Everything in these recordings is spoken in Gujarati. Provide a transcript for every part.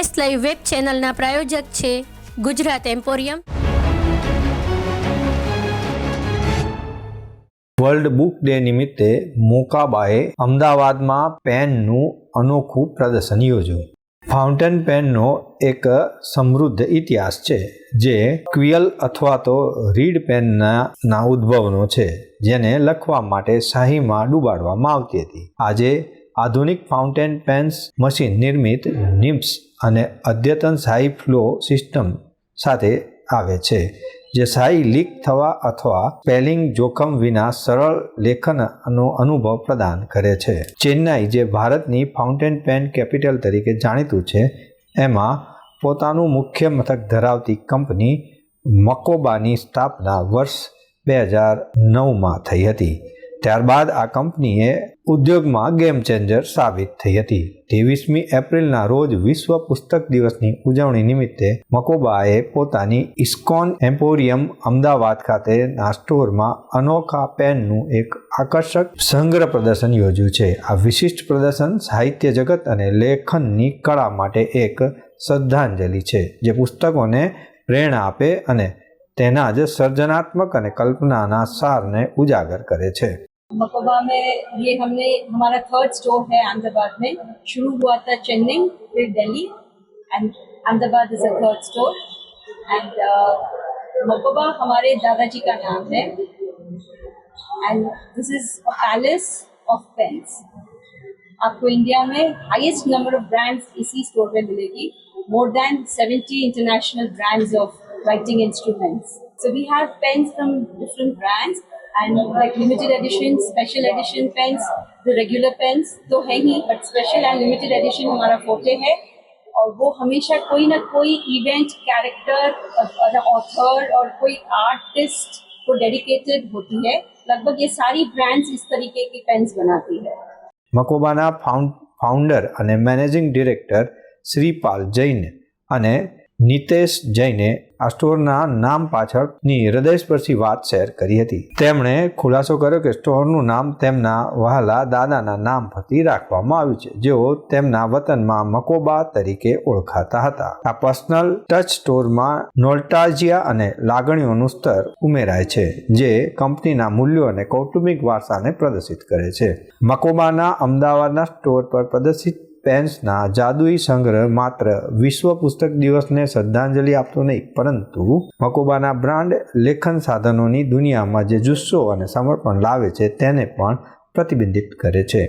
એસ લાઈવ વેબ ચેનલના પ્રાયોજક છે Gujarat emporium. World book day નિમિત્તે મોકાબાએ અમદાવાદમાં પેનનું અનોખું પ્રદર્શન યોજ્યું. ફાઉન્ટેન પેનનો એક સમૃદ્ધ ઇતિહાસ છે, જે ક્વિયલ અથવા તો રીડ પેનના ઉદ્ભવનો છે, જેને લખવા માટે શાહીમાં ડૂબાડવામાં આવતી હતી. આજે આધુનિક ફાઉન્ટેન પેન્સ મશીન નિર્મિત નિમ્સ અને અદ્યતન સાઈ ફ્લો સિસ્ટમ સાથે આવે છે, જે સાઈ લીક થવા અથવા સ્પેલિંગ જોખમ વિના સરળ લેખનનો અનુભવ પ્રદાન કરે છે. ચેન્નાઈ, જે ભારતની ફાઉન્ટેન પેન કેપિટલ તરીકે જાણીતું છે, એમાં પોતાનું મુખ્ય મથક ધરાવતી કંપની મકોબાની સ્થાપના વર્ષ બે હજાર નવમાં થઈ હતી. ત્યારબાદ આ કંપનીએ ઉદ્યોગમાં ગેમ ચેન્જર સાબિત થઈ હતી. ત્રેવીસમી એપ્રિલના રોજ વિશ્વ પુસ્તક દિવસની ઉજવણી નિમિત્તે મકોબાએ પોતાની ઇસ્કોન એમ્પોરિયમ અમદાવાદ ખાતેના સ્ટોરમાં અનોખા પેનનું એક આકર્ષક સંગ્રહ પ્રદર્શન યોજ્યું છે. આ વિશિષ્ટ પ્રદર્શન સાહિત્ય જગત અને લેખનની કળા માટે એક શ્રદ્ધાંજલિ છે, જે પુસ્તકોને પ્રેરણા આપે અને તેના જ સર્જનાત્મક અને કલ્પનાના સારને ઉજાગર કરે છે. मकोबा में ये हमने, हमारा थर्ड स्टोर है अहमदाबाद में। शुरू हुआ था चेन्नई, फिर Delhi and Ahmedabad is a third store and Makoba हमारे दादाजी का नाम है। And this is a palace of pens आपको इंडिया में हाईएस्ट नंबर ऑफ़ ब्रांड्स इसी स्टोर में मिलेगी। More than 70 international brands of writing instruments. So we have pens from different brands. and like limited edition special edition pens the regular pens तो है ही but special and limited edition हमारा फोटे है और वो हमेशा कोई ना कोई इवेंट कैरेक्टर ऑथर और कोई आर्टिस्ट को डेडिकेटेड होती है लगभग ये सारी ब्रांड्स इस तरीके की पेन्स बनाती है મકોબાના ફાઉન્ડ ફાઉન્ડર અને મેનેજિંગ ડિરેક્ટર શ્રીપાલ જૈન અને નિતેશ જૈને આ સ્ટોરના નામ પાછળની હૃદયસ્પર્શી વાત શેર કરી હતી. તેમણે ખુલાસો કર્યો કે સ્ટોરનું નામ તેમના વહાલા દાદાના નામ પરથી રાખવામાં આવ્યું છે, જેઓ તેમના વતનમાં મકોબા તરીકે ઓળખાતા હતા. આ પર્સનલ ટચ સ્ટોરમાં નોલ્ટાજિયા અને લાગણીઓનું સ્તર ઉમેરાય છે, જે કંપનીના મૂલ્યો અને કૌટુંબિક વારસાને પ્રદર્શિત કરે છે. મકોબાના અમદાવાદના સ્ટોર પર પ્રદર્શિત પેન્સના જાદુઈ સંગ્રહ માત્ર વિશ્વ પુસ્તક દિવસને શ્રદ્ધાંજલિ આપતો નહીં, પરંતુ મકોબાના બ્રાન્ડ લેખન સાધનોની દુનિયામાં જે જુસ્સો અને સમર્પણ લાવે છે, તેને પણ પ્રતિબિંબિત કરે છે.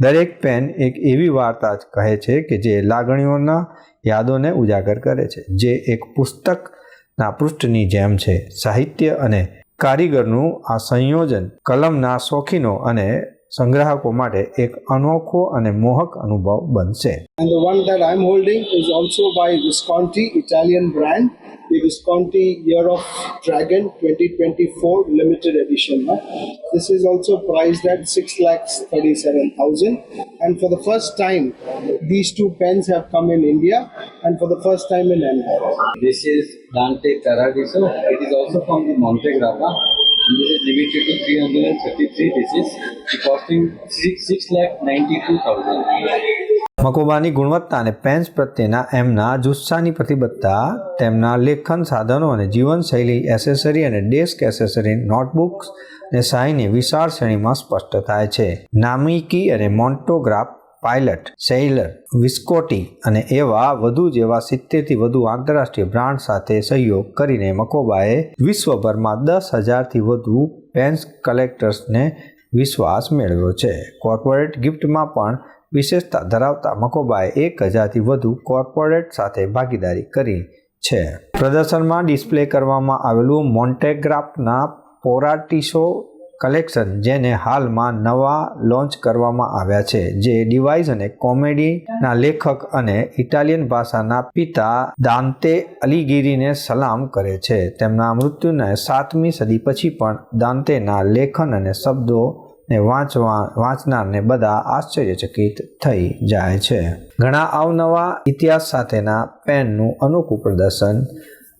દરેક પેન એક એવી વાર્તા જ કહે છે કે જે લાગણીઓના યાદોને ઉજાગર કરે છે, જે એક પુસ્તકના પૃષ્ઠની જેમ છે. સાહિત્ય અને કારીગરનું આ સંયોજન કલમના શોખીનો અને સંગ્રાહકો માટે એક અનોખો અને મોહક અનુભવ બનશે And the one that I'm holding is also by Visconti, Italian brand. The Visconti Year of Dragon 2024 limited edition. huh? This is also priced at 6 lakhs 37,000. And for the first time, these two pens have come in India and for the first time in Ahmedabad. This is Dante Paradiso. It is also from the Monte Grappa. And this is limited to 333 pieces, costing 6, 6 lakh 92,000. મકોબાની ગુણવત્તા અને પેન્સ પ્રત્યેના એમના જુસ્સાની પ્રતિબદ્ધતા તેમના લેખન સાધનો અને જીવનશૈલી એસેસરી અને ડેસ્ક એસેસરી નોટબુક્સ ને શાહીની વિશાળ શ્રેણીમાં સ્પષ્ટ થાય છે નામિકી અને મોન્ટોગ્રાફ પાયલટ સેઇલર વિસ્કોટી અને એવા વધુ જેવા સિત્તેરથી વધુ આંતરરાષ્ટ્રીય બ્રાન્ડ સાથે સહયોગ કરીને મકોબાએ વિશ્વભરમાં દસ હજારથી વધુ પેન્સ કલેક્ટર્સને વિશ્વાસ મેળવ્યો છે. કોર્પોરેટ ગિફ્ટમાં પણ વિશેષતા ધરાવતા મકોબાએ એક હજારથી વધુ કોર્પોરેટ સાથે ભાગીદારી કરી છે. પ્રદર્શનમાં ડિસ્પ્લે કરવામાં આવેલું મોન્ટેગ્રાફના પોરાટીસો કલેક્શન જેને હાલમાં નવા લોન્ચ કરવામાં આવ્યા છે, જે ડિવાઇસ અને કોમેડીના લેખક અને ઇટાલિયન ભાષાના પિતા દાંતે અલીગીરીને સલામ કરે છે. તેમના મૃત્યુને સાતમી સદી પછી પણ દાંતેના લેખન અને શબ્દો ને વાંચવા, વાંચનારને બધા આશ્ચર્યચકિત થઈ જાય છે. ઘણા અવનવા ઇતિહાસ સાથેના પેનનું અનોખું પ્રદર્શન